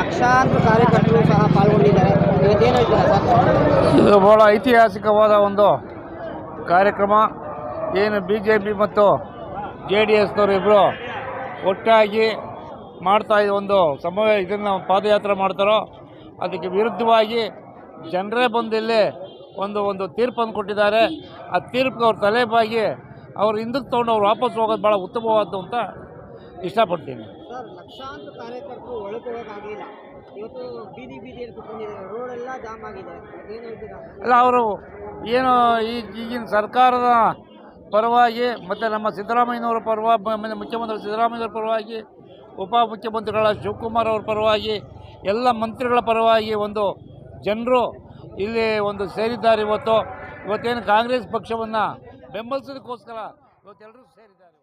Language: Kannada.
ಲಕ್ಷಾಂತರ ಕಾರ್ಯಕರ್ತರು ಸಹ ಪಾಲ್ಗೊಂಡಿದ್ದಾರೆ. ಇದು ಬಹಳ ಐತಿಹಾಸಿಕವಾದ ಒಂದು ಕಾರ್ಯಕ್ರಮ. ಏನು ಬಿ ಜೆ ಪಿ ಮತ್ತು ಜೆ ಡಿ ಎಸ್ನವರು ಇಬ್ಬರು ಒಟ್ಟಾಗಿ ಮಾಡ್ತಾ ಇದ್ದ ಒಂದು ಸಮಯ ಇದನ್ನು ಪಾದಯಾತ್ರೆ ಮಾಡ್ತಾರೋ, ಅದಕ್ಕೆ ವಿರುದ್ಧವಾಗಿ ಜನರೇ ಬಂದು ಇಲ್ಲಿ ಒಂದು ಒಂದು ತೀರ್ಪನ್ನು ಕೊಟ್ಟಿದ್ದಾರೆ. ಆ ತೀರ್ಪಿಗೆ ಅವ್ರ ತಲೆಬಾಗಿ ಅವ್ರು ಹಿಂದಕ್ಕೆ ತೊಗೊಂಡು ಅವ್ರು ವಾಪಸ್ ಹೋಗೋದು ಭಾಳ ಉತ್ತಮವಾದ್ದು ಅಂತ ಇಷ್ಟಪಡ್ತೀನಿ. ಸರ್ ಲಕ್ಷಾಂತರ ಕಾರ್ಯಕರ್ತರು ಒಳಗೆ ಹೋಗೋಕ್ಕಾಗಲಿಲ್ಲ ಇವತ್ತು ಬೀದಿ ಬೀದಿಯಲ್ಲಿ ಕುತ್ಕೊಂಡಿದ್ದಾರೆ ಎಲ್ಲ ಜಾಮ್ ಆಗಿದೆ. ಏನು ಹೇಳ್ತೀರಾ? ಅಲ್ಲ, ಅವರು ಏನು ಈಗಿನ ಸರ್ಕಾರದ ಪರವಾಗಿ ಮತ್ತು ನಮ್ಮ ಸಿದ್ದರಾಮಯ್ಯನವರ ಪರವಾಗಿ ಮುಖ್ಯಮಂತ್ರಿ ಸಿದ್ದರಾಮಯ್ಯನವರ ಪರವಾಗಿ, ಉಪ ಮುಖ್ಯಮಂತ್ರಿಗಳ ಶಿವಕುಮಾರ್ ಅವ್ರ ಪರವಾಗಿ, ಎಲ್ಲ ಮಂತ್ರಿಗಳ ಪರವಾಗಿ ಒಂದು ಜನರು ಇಲ್ಲಿ ಒಂದು ಸೇರಿದ್ದಾರೆ ಇವತ್ತು. ಇವತ್ತೇನು ಕಾಂಗ್ರೆಸ್ ಪಕ್ಷವನ್ನು ಬೆಂಬಲಿಸೋದಕ್ಕೋಸ್ಕರ ಇವತ್ತೆಲ್ಲರೂ ಸೇರಿದ್ದಾರೆ.